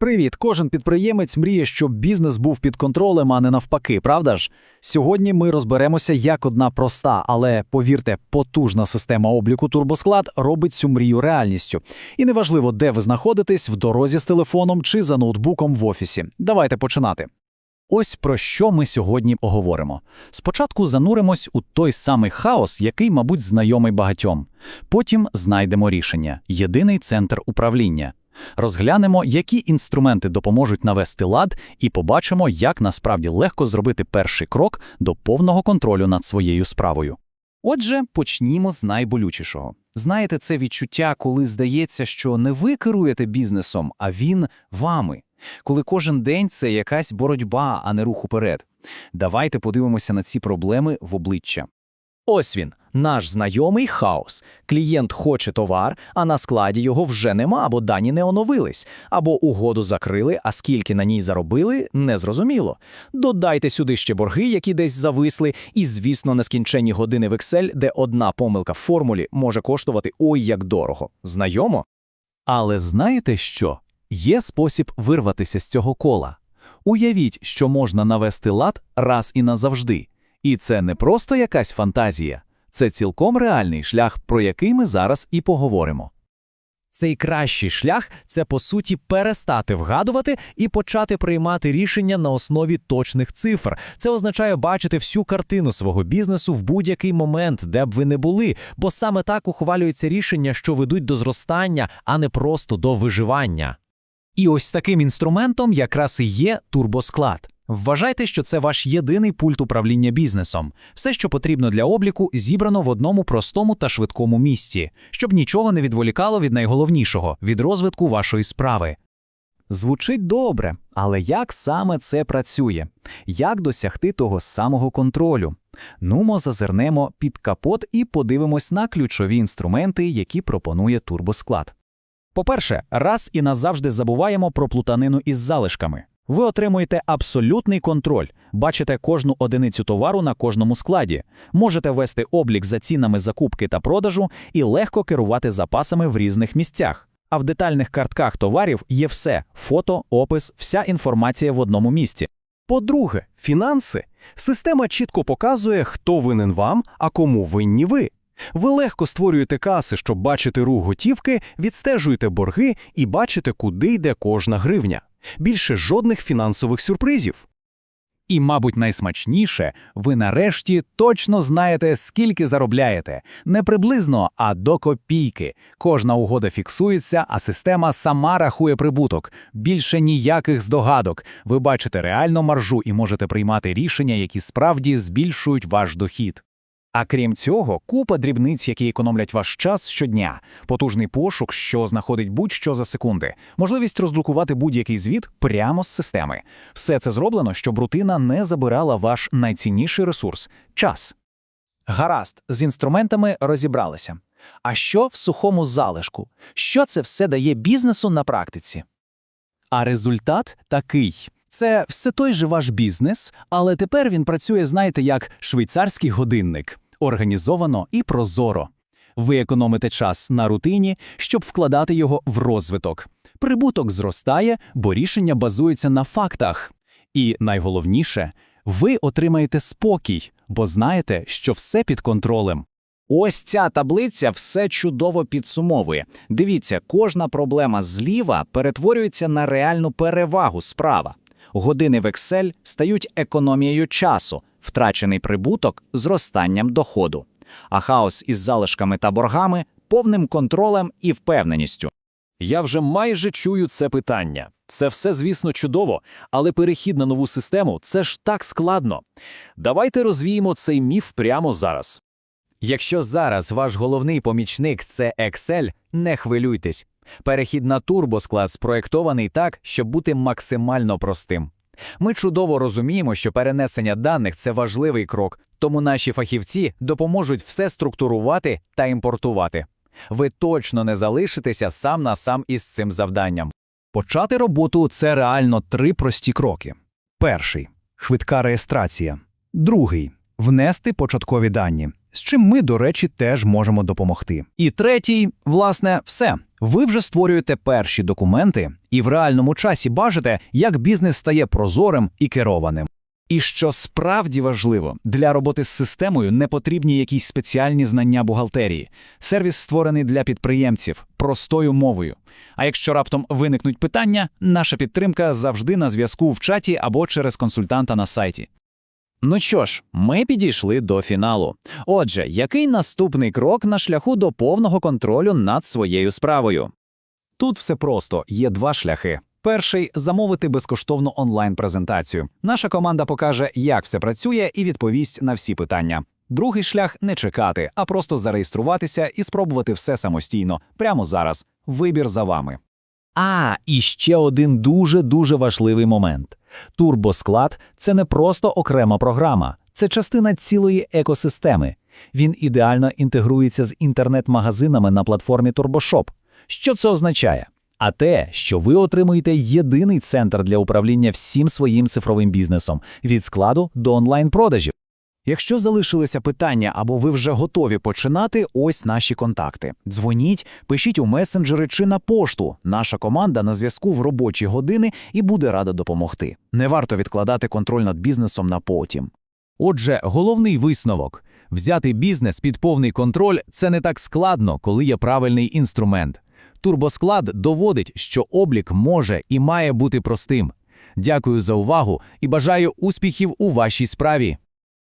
Привіт, кожен підприємець мріє, щоб бізнес був під контролем, а не навпаки, правда ж? Сьогодні ми розберемося, як одна проста, але повірте, потужна система обліку турбосклад робить цю мрію реальністю. І неважливо, де ви знаходитесь, в дорозі з телефоном чи за ноутбуком в офісі. Давайте починати. Ось про що ми сьогодні поговоримо. Спочатку зануримось у той самий хаос, який, мабуть, знайомий багатьом. Потім знайдемо рішення єдиний центр управління. Розглянемо, які інструменти допоможуть навести лад, і побачимо, як насправді легко зробити перший крок до повного контролю над своєю справою. Отже, почнімо з найболючішого. Знаєте, це відчуття, коли здається, що не ви керуєте бізнесом, а він вами. Коли кожен день це якась боротьба, а не рух уперед. Давайте подивимося на ці проблеми в обличчя. Ось він, наш знайомий хаос. Клієнт хоче товар, а на складі його вже нема, або дані не оновились, або угоду закрили, а скільки на ній заробили, незрозуміло. Додайте сюди ще борги, які десь зависли, і, звісно, нескінченні години в Excel, де одна помилка в формулі може коштувати ой як дорого. Знайомо? Але знаєте що? Є спосіб вирватися з цього кола. Уявіть, що можна навести лад раз і назавжди. І це не просто якась фантазія, це цілком реальний шлях, про який ми зараз і поговоримо. Цей кращий шлях це по суті перестати вгадувати і почати приймати рішення на основі точних цифр. Це означає бачити всю картину свого бізнесу в будь-який момент, де б ви не були, бо саме так ухвалюються рішення, що ведуть до зростання, а не просто до виживання. І ось таким інструментом якраз і є турбосклад. Вважайте, що це ваш єдиний пульт управління бізнесом. Все, що потрібно для обліку, зібрано в одному простому та швидкому місці, щоб нічого не відволікало від найголовнішого від розвитку вашої справи. Звучить добре, але як саме це працює? Як досягти того самого контролю? Нумо зазирнемо під капот і подивимось на ключові інструменти, які пропонує турбосклад. По-перше, раз і назавжди забуваємо про плутанину із залишками. Ви отримуєте абсолютний контроль, бачите кожну одиницю товару на кожному складі, можете вести облік за цінами закупки та продажу і легко керувати запасами в різних місцях. А в детальних картках товарів є все фото, опис, вся інформація в одному місці. По-друге, фінанси. Система чітко показує, хто винен вам, а кому винні ви. Ви легко створюєте каси, щоб бачити рух готівки, відстежуєте борги і бачите, куди йде кожна гривня. Більше жодних фінансових сюрпризів. І, мабуть, найсмачніше, ви нарешті точно знаєте, скільки заробляєте. Не приблизно, а до копійки. Кожна угода фіксується, а система сама рахує прибуток. Більше ніяких здогадок. Ви бачите реальну маржу і можете приймати рішення, які справді збільшують ваш дохід. А крім цього, купа дрібниць, які економлять ваш час щодня, потужний пошук, що знаходить будь-що за секунди, можливість роздрукувати будь-який звіт прямо з системи. Все це зроблено, щоб рутина не забирала ваш найцінніший ресурс час. Гаразд, з інструментами розібралися. А що в сухому залишку? Що це все дає бізнесу на практиці? А результат такий. Це все той же ваш бізнес, але тепер він працює, знаєте, як швейцарський годинник, організовано і прозоро. Ви економите час на рутині, щоб вкладати його в розвиток. Прибуток зростає, бо рішення базується на фактах. І найголовніше, ви отримаєте спокій, бо знаєте, що все під контролем. Ось ця таблиця все чудово підсумовує. Дивіться, кожна проблема зліва перетворюється на реальну перевагу справа. Години в Excel стають економією часу, втрачений прибуток зростанням доходу, а хаос із залишками та боргами повним контролем і впевненістю. Я вже майже чую це питання. Це все, звісно, чудово, але перехід на нову систему це ж так складно. Давайте розвіємо цей міф прямо зараз. Якщо зараз ваш головний помічник це Excel, не хвилюйтесь. Перехід на турбосклад спроєктований так, щоб бути максимально простим. Ми чудово розуміємо, що перенесення даних це важливий крок, тому наші фахівці допоможуть все структурувати та імпортувати. Ви точно не залишитеся сам на сам із цим завданням. Почати роботу це реально три прості кроки. Перший швидка реєстрація. Другий внести початкові дані. з чим ми, до речі, теж можемо допомогти. І третій, власне, все. Ви вже створюєте перші документи і в реальному часі бачите, як бізнес стає прозорим і керованим. І що справді важливо, для роботи з системою не потрібні якісь спеціальні знання бухгалтерії. Сервіс створений для підприємців простою мовою. А якщо раптом виникнуть питання, наша підтримка завжди на зв'язку в чаті або через консультанта на сайті. Ну що ж, ми підійшли до фіналу. Отже, який наступний крок на шляху до повного контролю над своєю справою? Тут все просто є два шляхи. Перший замовити безкоштовну онлайн-презентацію. Наша команда покаже, як все працює, і відповість на всі питання. Другий шлях не чекати, а просто зареєструватися і спробувати все самостійно, прямо зараз. Вибір за вами. А, і ще один дуже-дуже важливий момент. Турбосклад це не просто окрема програма, це частина цілої екосистеми. Він ідеально інтегрується з інтернет-магазинами на платформі TurboShop. Що це означає? А те, що ви отримуєте єдиний центр для управління всім своїм цифровим бізнесом від складу до онлайн-продажів. Якщо залишилися питання або ви вже готові починати, ось наші контакти. Дзвоніть, пишіть у месенджери чи на пошту. Наша команда на зв'язку в робочі години і буде рада допомогти. Не варто відкладати контроль над бізнесом на потім. Отже, головний висновок – взяти бізнес під повний контроль – це не так складно, коли є правильний інструмент. Турбосклад доводить, що облік може і має бути простим. Дякую за увагу і бажаю успіхів у вашій справі.